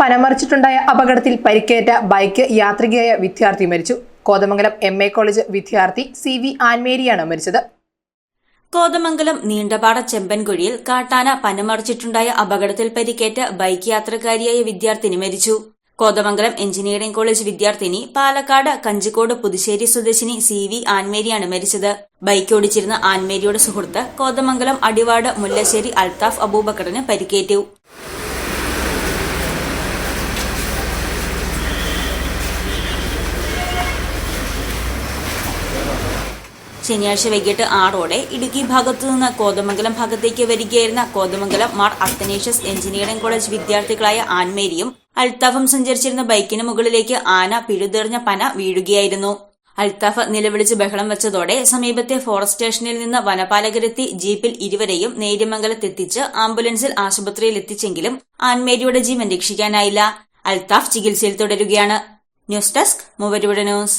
പനമറിച്ചിട്ടുണ്ടായ അപകടത്തിൽ പരിക്കേറ്റ ബൈക്ക് യാത്രികയായ വിദ്യാർത്ഥി മരിച്ചു. കോതമംഗലം എം എ കോളേജ് വിദ്യാർത്ഥി സി വി ആൻമേരിയാണ് മരിച്ചത്. കോതമംഗലം നീണ്ടപാട ചെമ്പൻകുഴിയിൽ കാട്ടാന പനമറിച്ചിട്ടുണ്ടായ അപകടത്തിൽ പരിക്കേറ്റ ബൈക്ക് യാത്രക്കാരിയായ വിദ്യാർത്ഥിനി മരിച്ചു. കോതമംഗലം എഞ്ചിനീയറിംഗ് കോളേജ് വിദ്യാർത്ഥിനി പാലക്കാട് കഞ്ചിക്കോട് പുതുശ്ശേരി സ്വദേശിനി സി വി ആൻമേരിയാണ് മരിച്ചത്. ബൈക്ക് ഓടിച്ചിരുന്ന ആൻമേരിയുടെ സുഹൃത്ത് കോതമംഗലം അടിവാട് മുല്ലശ്ശേരി അൽത്താഫ് അബൂബക്കറിന് പരിക്കേറ്റു. ശനിയാഴ്ച വൈകിട്ട് ആറോടെ ഇടുക്കി ഭാഗത്തു നിന്ന് കോതമംഗലം ഭാഗത്തേക്ക് വരികയായിരുന്ന Kothamangalam Mar Athanasius engineering college വിദ്യാർത്ഥികളായ ആൻമേരിയും അൽത്താഫും സഞ്ചരിച്ചിരുന്ന ബൈക്കിന് മുകളിലേക്ക് ആന പിഴുതെറിഞ്ഞ പന വീഴുകയായിരുന്നു. അൽത്താഫ് നിലവിളിച്ച് ബഹളം വെച്ചതോടെ സമീപത്തെ ഫോറസ്റ്റ് സ്റ്റേഷനിൽ നിന്ന് വനപാലകരെത്തി ജീപ്പിൽ ഇരുവരെയും നേര്യമംഗലത്തെത്തിച്ച് ആംബുലൻസിൽ ആശുപത്രിയിൽ എത്തിച്ചെങ്കിലും ആൻമേരിയുടെ ജീവൻ രക്ഷിക്കാനായില്ല. അൽത്താഫ് ചികിത്സയിൽ തുടരുകയാണ്. ന്യൂസ് ഡെസ്ക് മൂവരുടെ ന്യൂസ്.